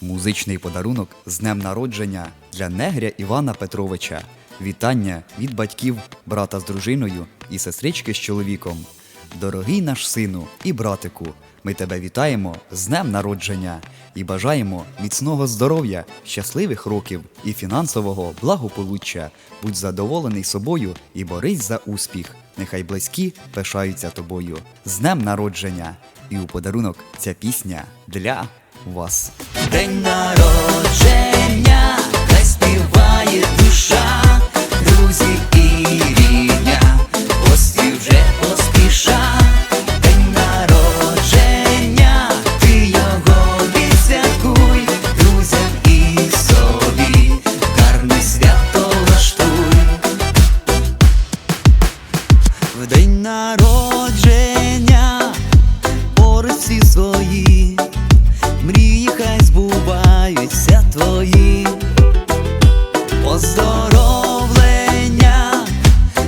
Музичний подарунок з днем народження для негря Івана Петровича. Вітання від батьків, брата з дружиною і сестрички з чоловіком. Дорогий наш сину і братику, ми тебе вітаємо з днем народження і бажаємо міцного здоров'я, щасливих років і фінансового благополуччя. Будь задоволений собою і борись за успіх. Нехай близькі пишаються тобою. З днем народження! І у подарунок ця пісня для вас. День народження, збуваються твої Поздоровлення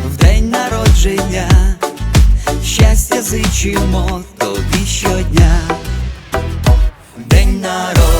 в день народження, щастя зичимо тобі щодня. День народження,